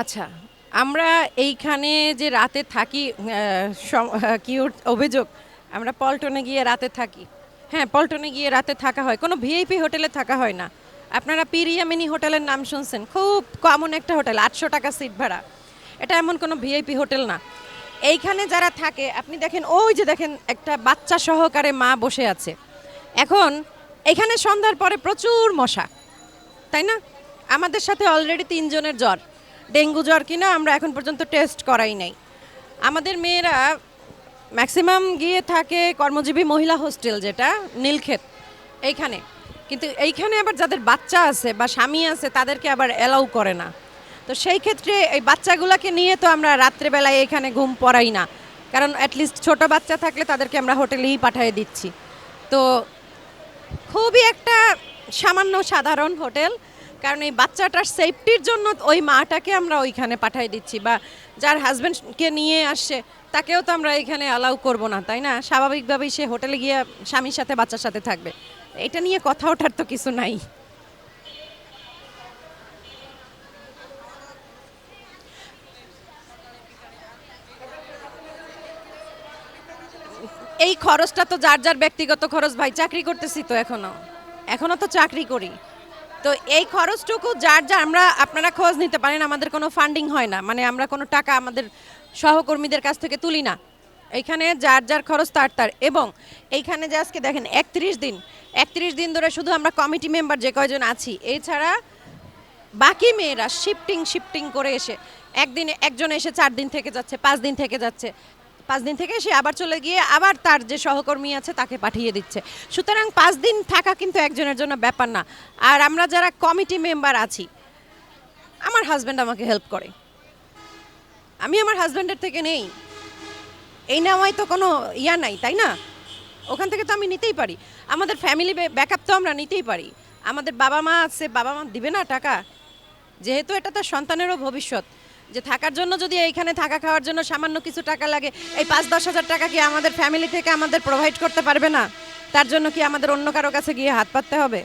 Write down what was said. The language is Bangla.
আচ্ছা আমরা এইখানে যে রাতে থাকি কি অভিযোগ? আমরা পল্টনে গিয়ে রাতে থাকি। হ্যাঁ পল্টনে গিয়ে রাতে থাকা হয়। কোনো ভিআইপি হোটেলে থাকা হয় না। আপনারা পিরিয়ামিনি হোটেলের নাম শুনছেন? খুব কমন একটা হোটেল, আটশো টাকা সিট ভাড়া। এটা এমন কোনো ভিআইপি হোটেল না। এইখানে যারা থাকে, আপনি দেখেন, ওই যে দেখেন, একটা বাচ্চা সহকারে মা বসে আছে। এখন, এখানে সন্ধ্যার পরে প্রচুর মশা। তাই না? আমাদের সাথে অলরেডি তিনজনের জ্বর। ডেঙ্গু জ্বর কিনা আমরা এখন পর্যন্ত টেস্ট করাই নাই। আমাদের মেয়েরা ম্যাক্সিমাম গিয়ে থাকে কর্মজীবী মহিলা হোস্টেল যেটা, নীলক্ষেত, এইখানে। কিন্তু এইখানে আবার যাদের বাচ্চা আছে বা স্বামী আছে তাদেরকে আবার অ্যালাউ করে না। তো সেই ক্ষেত্রে এই বাচ্চাগুলোকে নিয়ে তো আমরা রাত্রেবেলায় এখানে ঘুম পড়াই না। কারণ অ্যাটলিস্ট ছোট বাচ্চা থাকলে তাদেরকে আমরা হোটেলেই পাঠিয়ে দিচ্ছি। তো খুবই একটা সামান্য সাধারণ হোটেল। কারণ এই বাচ্চাটার সেফটির জন্য ওই মাটাকে আমরা ওইখানে পাঠিয়ে দিচ্ছি বা যার হাজব্যান্ডকে নিয়ে আসছে তাকেও তো আমরা এখানে অ্যালাউ করব না, তাই না? স্বাভাবিকভাবেই সে হোটেলে গিয়ে স্বামীর সাথে, বাচ্চার সাথে থাকবে। এটা নিয়ে কথা ওঠার তো কিছু নাই। এই খরচটা তো যার যার ব্যক্তিগত খরচ, ভাই, চাকরি করতেছি তো এখনও। এখনও তো চাকরি করি। তো এই খরচটুকু যার যার আমরা, আপনারা খোঁজ নিতে পারেন, আমাদের কোনো ফান্ডিং হয় না। মানে আমরা কোনো টাকা আমাদের সহকর্মীদের কাছ থেকে তুলি না। এইখানে যার যার খরচ তার তার। এবং এইখানে যে আজকে দেখেন, একত্রিশ দিন। একত্রিশ দিন ধরে শুধু আমরা কমিটি মেম্বার যে কয়জন আছি, এছাড়া বাকি মেয়েরা শিফটিং শিফটিং করে এসে, একদিনে একজন এসে চার দিন থেকে যাচ্ছে, পাঁচ দিন থেকে যাচ্ছে। পাঁচ দিন থেকে সে আবার চলে গিয়ে আবার তার যে সহকর্মী আছে তাকে পাঠিয়ে দিচ্ছে। সুতরাং পাঁচ দিন থাকা কিন্তু একজনের জন্য ব্যাপার না। আর আমরা যারা কমিটি মেম্বার আছি, আমার হাজব্যান্ড আমাকে হেল্প করে। আমি আমার হাজব্যান্ডের থেকে নেই। এই নেওয়াই তো কোনো ইয়া নাই, তাই না? ওখান থেকে তো আমি নিতেই পারি। আমাদের ফ্যামিলি ব্যাকআপ তো আমরা নিতেই পারি। আমাদের বাবা মা আছে, বাবা মা দিবে না টাকা। যেহেতু এটা তার সন্তানেরও ভবিষ্যৎ। যে থাকার জন্য যদি এইখানে থাকা খাওয়ার জন্য সামান্য কিছু টাকা লাগে, এই পাঁচ দশ হাজার টাকা কি আমাদের ফ্যামিলি থেকে আমাদের প্রোভাইড করতে পারবে না? তার জন্য কি আমাদের অন্য কারও কাছে গিয়ে হাত পাততে হবে?